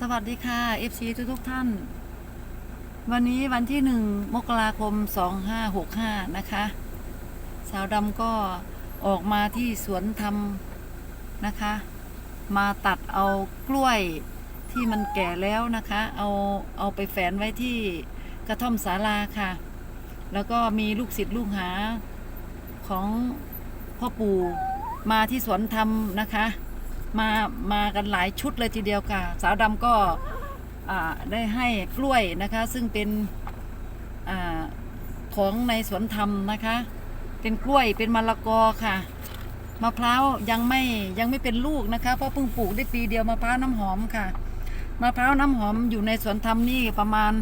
สวัสดีค่ะ FC ทุกทุกท่าน วันนี้วันที่หนึ่งมกราคม 2565 นะคะ สาวดำก็ออกมาที่สวนธรรมนะคะ มาตัดเอากล้วยที่มันแก่แล้วนะคะ เอาเอาไปแฝนไว้ที่กระท่อมศาลาค่ะ แล้วก็มีลูกศิษย์ลูกหาของพ่อปู่มาที่สวนธรรมนะคะ มามากันหลายชุดเลยทีเดียวค่ะ สาวดำก็ได้ให้กล้วยนะคะ ซึ่งเป็นอของในสวนธรรมนะคะ เป็นกล้วยเป็นมะละกอค่ะมะพร้าวยังไม่ยังไม่เป็นลูกนะคะ เพราะเพิ่งปลูกได้ปีเดียวมะพร้าวน้ำหอมค่ะมะพร้าวน้ำหอมอยู่ในสวนธรรมนี่ประมาณ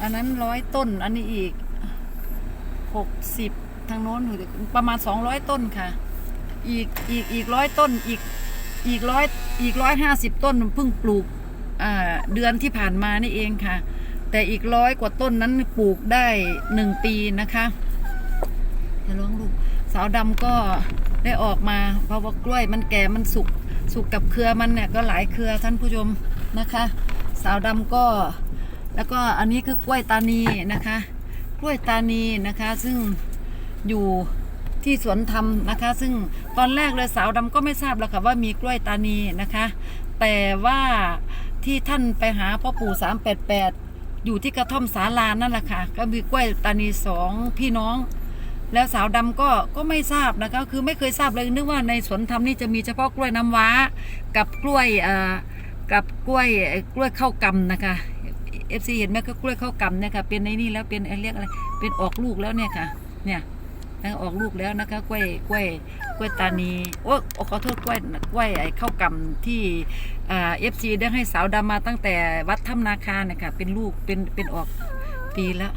อันนั้นร้อยต้น อันนี้อีกหกสิบทางโน้นประมาณสองร้อยต้นค่ะ อีกอีกอีกร้อยต้นอีก อีกร้อยอีกร้อยห้าสิบต้นเพิ่งปลูกเดือนที่ผ่านมานี่เองค่ะ แต่อีกร้อยกว่าต้นนั้นปลูกได้หนึ่งปีนะคะอย่าร้องลูกสาวดำก็ได้ออกมาเพราะว่ากล้วยมันแก่มันสุกสุกกับเครือมันเนี่ยก็หลายเครือท่านผู้ชมนะคะ สาวดำก็แล้วก็อันนี้คือกล้วยตานีนะคะ กล้วยตานีนะคะ ซึ่งอยู่ ที่สวนธรรมนะคะ ซึ่งตอนแรกเลยสาวดำก็ไม่ทราบแล้วค่ะว่ามีกล้วยตานีนะคะ แต่ว่าที่ท่านไปหาพ่อปู่388อยู่ที่กระท่อมสาลานั่นแหละค่ะ ก็มีกล้วยตานีสองพี่น้อง แล้วสาวดำก็ก็ไม่ทราบนะคะคือไม่เคยทราบเลยนึกว่าในสวนธรรมนี่จะมีเฉพาะกล้วยน้ำว้า กับกล้วยเอ่อกับกล้วยกล้วยข้าวกำนะคะเอฟซีเห็นไหมก็กล้วยข้าวกำเนี่ยค่ะเป็นในนี่แล้วเป็นเอ่อเรียกอะไรเป็นออกลูกแล้วเนี่ยค่ะเนี่ย นะออกลูกแล้วนะคะกล้วยกล้วยกล้วยตานีโอ้ขอโทษกล้วยกล้วยไอ้ข้าวกำที่อ่าเอฟซีได้ให้สาวดำมาตั้งแต่วัดถ้ำนาคาเนี่ยค่ะเป็นลูกเป็นเป็นออกปีแล้ว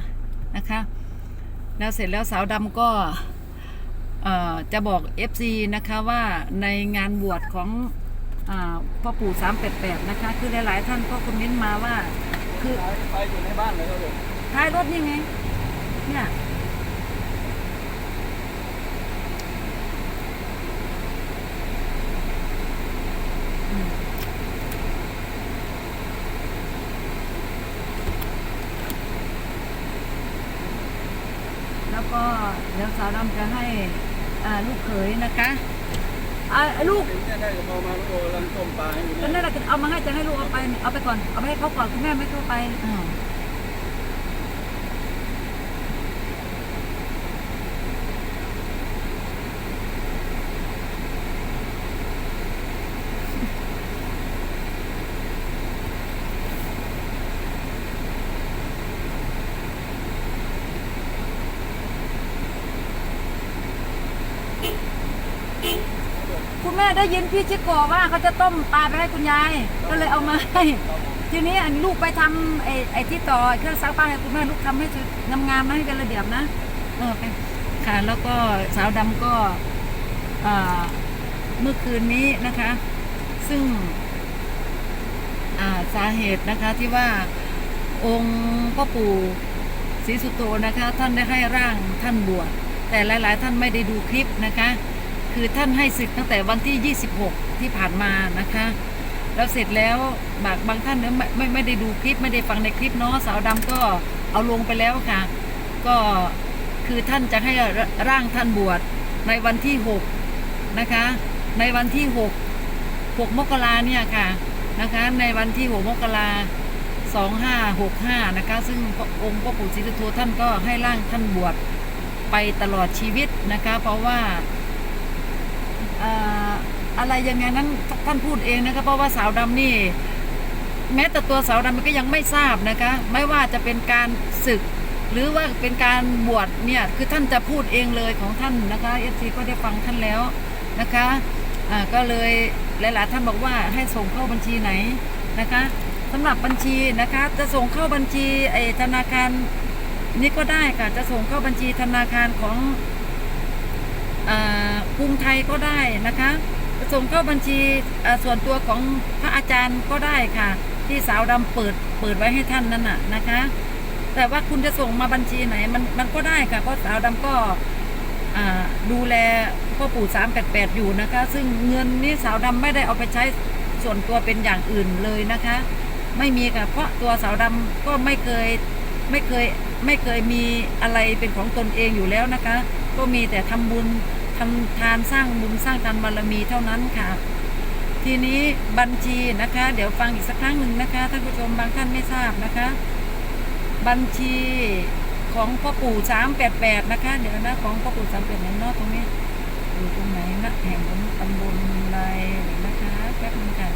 นะคะ แล้วเสร็จแล้วสาวดำก็เอ่อจะบอก FC นะคะว่าในงานบวชของอาพ่อปู่ 388 นะคะ คือหลายๆท่านก็คอมเมนต์มาว่า คือไฟอยู่ในบ้านเลยครับผมท้ายรถนี่ไงเนี่ย แล้ว ก็เดี๋ยวสาวดำจะให้อ่าลูกเขยนะคะอ่าลูกถึงจะได้พอมาโอ้กำลังต้มปลาอยู่ตอนเนี่นี้ยเราจะเอามาให้จะให้ลูกเอาไปเอาไปก่อนเอาไปให้เขาก่อนคุณแม่ไม่เข้าไป แม่ได้ยินพี่ชิโกะว่าเขาจะต้มปลาไปให้คุณยาย ก็เลยเอามาให้ทีนี้อันลูกไปทำไอ้ไอ้ที่ต่อเครื่องซักผ้าให้คุณแม่ลูกทำให้สวยงามๆนะให้เป็นระเบียบนะเออไปค่ะแล้วก็สาวดำก็อ่าเมื่อคืนนี้นะคะ ซึ่งอ่าสาเหตุนะคะที่ว่าองค์พ่อปู่ศรีสุโตนะคะ ท่านได้ให้ร่างท่านบวชแต่หลาย ๆ ท่านไม่ได้ดูคลิปนะคะ คือท่านให้ศึกตั้งแต่วันที่ 26 ที่ผ่านมานะคะ แล้วเสร็จแล้วบางบางท่านเนี่ยไม่ไม่ไม่ได้ดูคลิปไม่ได้ฟังในคลิปเนาะสาวดำก็เอาลงไปแล้วค่ะ ก็คือท่านจะให้ร่างท่านบวชในวันที่ 6 นะคะ ในวันที่ 6 6 มกราเนี่ยค่ะนะคะ ในวันที่ 6 มกรา2565นะคะ ซึ่งองค์พ่อปู่ศรีสุโธท่านก็ให้ร่างท่านบวชไปตลอดชีวิตนะคะ เพราะว่า อะไรยังไงนั้นท่านพูดเองนะคะเพราะว่าสาวดำนี่ แม้แต่ตัวสาวดำมันก็ยังไม่ทราบนะคะ ไม่ว่าจะเป็นการศึก หรือว่าเป็นการบวชเนี่ยคือท่านจะพูดเองเลยของท่านนะคะเอฟซีก็ได้ฟังท่านแล้วนะคะอ่าก็เลยหลายๆท่านบอกว่าให้ส่งเข้าบัญชีไหนนะคะสำหรับบัญชีนะคะจะส่งเข้าบัญชีไอธนาคารนี่ก็ได้ค่ะจะส่งเข้าบัญชีธนาคารของ กรุงไทยก็ได้นะคะส่งเข้าบัญชีส่วนตัวของพระอาจารย์ก็ได้ค่ะ ที่สาวดำเปิดเปิดไว้ให้ท่านนั่นน่ะนะคะ แต่ว่าคุณจะส่งมาบัญชีไหนมันมันก็ได้ค่ะเพราะสาวดำก็ดูแลพ่อปู่สามแปดแปดอยู่นะคะ ซึ่งเงินนี้สาวดำไม่ได้เอาไปใช้ส่วนตัวเป็นอย่างอื่นเลยนะคะ ไม่มีค่ะเพราะตัวสาวดำก็ไม่เคยไม่เคยไม่เคยมีอะไรเป็นของตนเองอยู่แล้วนะคะ ก็มีแต่ทำบุญ ทำทานสร้างบุญสร้างทานบารมีเท่านั้นค่ะ ทีนี้บัญชีนะคะ เดี๋ยวฟังอีกสักครั้งหนึ่งนะคะท่านผู้ชมบางท่านไม่ทราบนะคะ บัญชีของพ่อปู่สามแปดแปดนะคะ เดี๋ยวนะของพ่อปู่สามแปดไหนนอกตรงนี้อยู่ตรงไหนนะแห่งบนตำบลอะไรนะคะแป๊บนึงค่ะ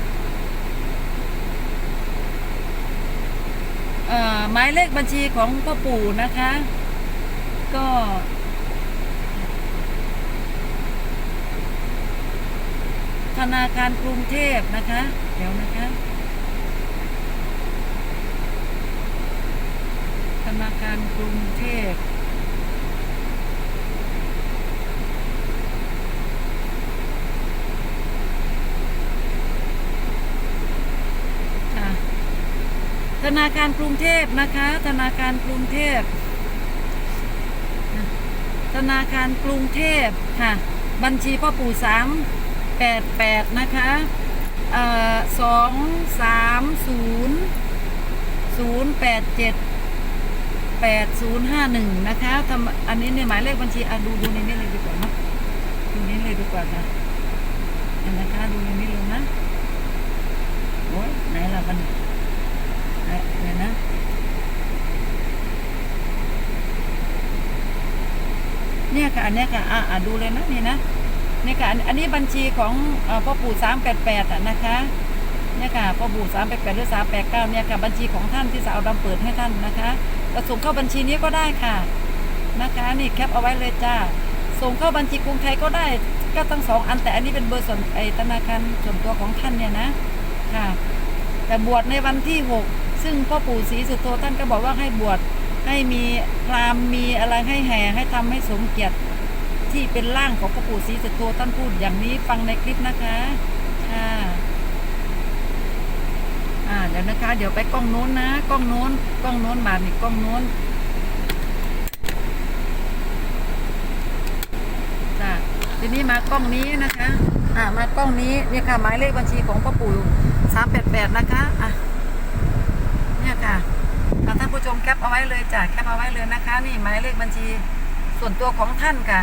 เอ่อหมายเลขบัญชีของพ่อปู่นะคะ ก็ ธ นาคารกรุงเทพนะคะ เดี๋ยวนะคะ ธนาคารกรุงเทพธนาคารกรุงเทพนะคะ ธนาคารกรุงเทพ ธนาคารกรุงเทพค่ะ บัญชีพ่อปู่สาม แปดแปดนะคะสองสามศูนย์ศูนย์แปดเจ็ดแปดศูนย์ห้าหนึ่งนะคะทำอันนี้ในยหมายเลขบัญชีอะดูดูในนี้เลยดีกว่าเนะดูนี้เลยดีกว่าค่ะเห็นนะคะดูในนี้เลยนะโอ้ยไหนล่ะมันไหนเดี๋ยวนะเนี่ยค่ะอันเนี้ยค่ะอะดูเลยนะนี่นะ นี่ค่ะอันนี้บัญชีของพ่อปู่สามแปดแปดนะคะเนี่ยค่ะพ่อปู่สามแปดแปดหรือสามแปดเก้าเนี่ยค่ะบัญชีของท่านที่สาวดำเปิดให้ท่านนะคะก็ส่งเข้าบัญชีนี้ก็ได้ค่ะนะคะนี่แคปเอาไว้เลยจ้าส่งเข้าบัญชีกรุงไทยก็ได้ก็ทั้งสองอันแต่อันนี้เป็นเบอร์ส่วนไอธนาคารส่วนตัวของท่านเนี่ยนะค่ะ แต่บวชในวันที่หกซึ่งพ่อปู่ศรีสุโธท่านก็บอกว่าให้บวชให้มีพรามมีอะไรให้แห่ให้ทำให้สมเกียรติ ที่เป็นร่างของพ่อปู่ศรีสุโธท่านพูดอย่างนี้ฟังในคลิปนะคะค่ะอ่าเดี๋ยวนะคะ เดี๋ยวไปกล้องโน้นนะกล้องโน้นกล้องโน้นมาหนี่กล้องโน้นจ้ะทีนี้มากล้องนี้นะคะอ่ามากล้องนี้เนี่ยค่ะหมายเลขบัญชีของพ่อปู่สามแปดแปดนะคะอะเนี่ยค่ะอะท่านผู้ชมแคปเอาไว้เลยจ้ะแคปเอาไว้เลยนะคะ นี่หมายเลขบัญชีส่วนตัวของท่านค่ะ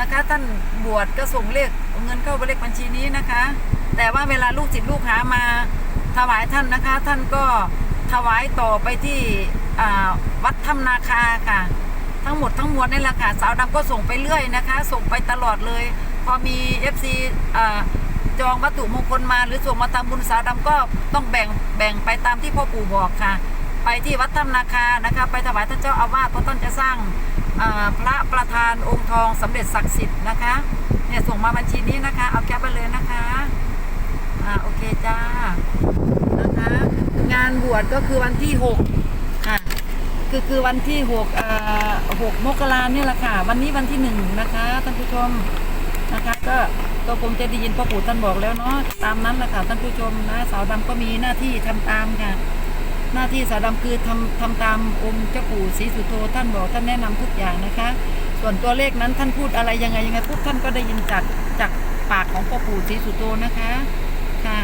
นะคะ ท่านบวชก็ส่งเลขเงินเข้าไปเลขบัญชีนี้นะคะ แต่ว่าเวลาลูกศิษย์ลูกหามาถวายท่านนะคะ ท่านก็ถวายต่อไปที่วัดถ้ำนาคาค่ะ ทั้งหมดทั้งมวลนี่แหละค่ะสาวดำก็ส่งไปเรื่อยนะคะ ส่งไปตลอดเลย พอมี FC อ่าจองวัตถุมงคลมาหรือส่งมาตามบุญสาวดำก็ต้องแบ่งแบ่งไปตามที่พ่อปู่บอกค่ะ ไปที่วัดถ้ำนาคานะคะ ไปถวายท่านเจ้าอาวาสเพราะท่านจะสร้าง พระประธานองค์ทองสำเร็จศักดิ์สิทธิ์นะคะเนี่ยส่งมาบัญชีนี้นะคะ เอาแคปไปเลยนะคะอ่าโอเคจ้านะคะงานบวชก็คือวันที่หกค่ะคือคือวันที่หกอ่าหกมกราเนี่ยแหละค่ะ วันนี้วันที่หนึ่งนะคะท่านผู้ชมนะคะก็ก็คงจะได้ยินพ่อปู่ท่านบอกแล้วเนาะตามนั้นแหละค่ะท่านผู้ชมนะสาวดำก็มีหน้าที่ทำตามค่ะ หน้าที่สาวดำคือทำทำตามองค์เจ้าปู่ศรีสุโธท่านบอกท่านแนะนำทุกอย่างนะคะ ส่วนตัวเลขนั้นท่านพูดอะไรยังไงยังไงปุ๊บท่านก็ได้ยินจากจากปากของพ่อปู่ศรีสุโธนะคะค่ะ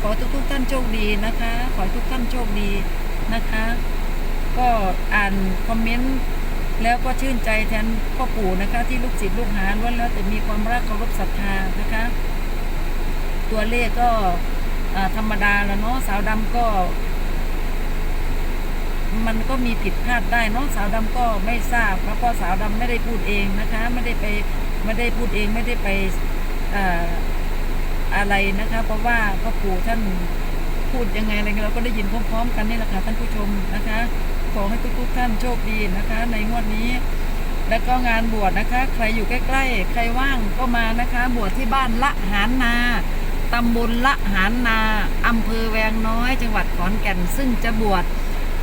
ขอทุกทุกท่านโชคดีนะคะ ขอทุกท่านโชคดีนะคะ ก็อ่านคอมเมนต์แล้วก็ชื่นใจแทนพ่อปู่นะคะ ที่ลูกศิษย์ลูกหาล้วนแล้วแต่มีความรักเคารพศรัทธานะคะ ตัวเลขก็ธรรมดาแล้วเนาะสาวดำก็ มันก็มีผิดพลาดได้เนาะสาวดำก็ไม่ทราบแล้วก็สาวดำไม่ได้พูดเองนะคะ ไม่ได้ไปไม่ได้พูดเองไม่ได้ไปอ่ออะไรนะคะ เพราะว่าพ่อปู่ท่านพูดยังไงอะไรเราก็ได้ยินพร้อมๆ กันนี่แหละค่ะท่านผู้ชมนะคะขอให้ทุกๆท่านโชคดีนะคะ ในงวดนี้ แล้วก็งานบวชนะคะ ใครอยู่ใกล้ๆ ใครว่างก็มานะคะ บวชที่บ้านละหารนาตำบลละหารนาอำเภอแวงน้อย จังหวัดขอนแก่นซึ่งจะบวช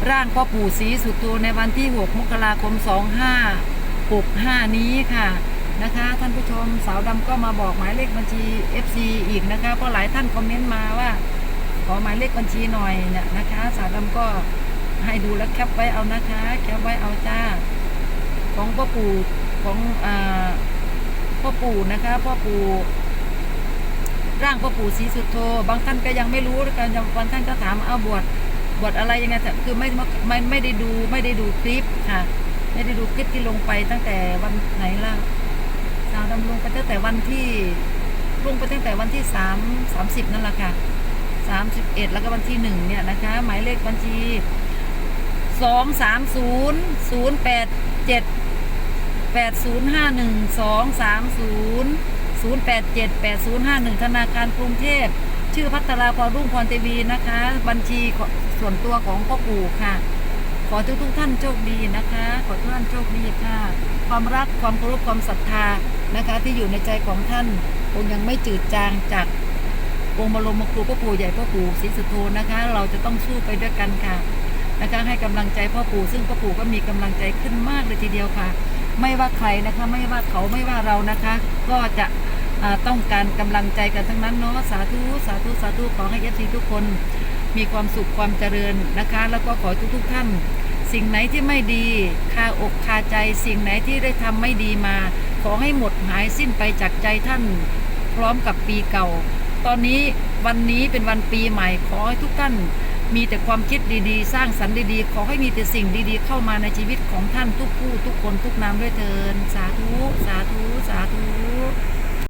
ร่างพ่อปู่ศรีสุโธในวันที่ 6 มกราคม 2565 นี้ค่ะนะคะ ท่านผู้ชมสาวดำก็มาบอกหมายเลขบัญชี FC อีกนะคะ เพราะหลายท่านคอมเมนต์มาว่า ขอหมายเลขบัญชีหน่อยเนี่ยนะคะ สาวดำก็ให้ดูแล้วแคปไว้เอานะคะ แคปไว้เอาจ้า ของพ่อปู่ของอ่าพ่อปู่นะคะพ่อปู่ร่างพ่อปู่ศรีสุโธบางท่านก็ยังไม่รู้กันบางท่านก็ถามเอาบวช บวชอะไรยังไงแต่คือไม่ไม่ไม่ได้ดูไม่ได้ดูคลิปค่ะ ไม่ได้ดูคลิปที่ลงไปตั้งแต่วันไหนล่ะสาวดำลงไปตั้งแต่วันที่ลงไปตั้งแต่วันที่สามสามสิบนั่นแหละค่ะสามสิบเอ็ดแล้วก็วันที่หนึ่งเนี่ยนะคะ หมายเลขบัญชีสองสามศูนย์ศูนย์แปดเจ็ดแปดศูนย์ห้าหนึ่งสองสามศูนย์ศูนย์แปดเจ็ดแปดศูนย์ห้าหนึ่งธนาคารกรุงเทพชื่อพัฒราพรรุ่งพรเทวีนะคะ บัญชี ส่วนตัวของพ่อปู่ค่ะ ขอทุกทุกท่านโชคดีนะคะ ขอทุกท่านโชคดีค่ะ ความรักความเคารพความศรัทธานะคะ ที่อยู่ในใจของท่านคงยังไม่จืดจางจากองค์บรมครูพ่อปู่ใหญ่พ่อปู่ศรีสุโธนะคะ เราจะต้องสู้ไปด้วยกันค่ะนะคะให้กำลังใจพ่อปู่ซึ่งพ่อปู่ก็มีกำลังใจขึ้นมากเลยทีเดียวค่ะ ไม่ว่าใครนะคะ ไม่ว่าเขาไม่ว่าเรานะคะ ก็จะต้องการกำลังใจกันทั้งนั้นเนาะสาธุสาธุสาธุขอให้เอฟซีทุกคน มีความสุขความเจริญนะคะ แล้วก็ขอทุกทุกๆท่าน สิ่งไหนที่ไม่ดีคาอกคาใจ สิ่งไหนที่ได้ทำไม่ดีมา ขอให้หมดหายสิ้นไปจากใจท่านพร้อมกับปีเก่า ตอนนี้วันนี้เป็นวันปีใหม่ ขอให้ทุกท่านมีแต่ความคิดดีๆ สร้างสรรค์ดีๆ ขอให้มีแต่สิ่งดีๆ เข้ามาในชีวิตของท่านทุกผู้ทุกคนทุกนามด้วยเถินสาธุ สาธุ สาธุ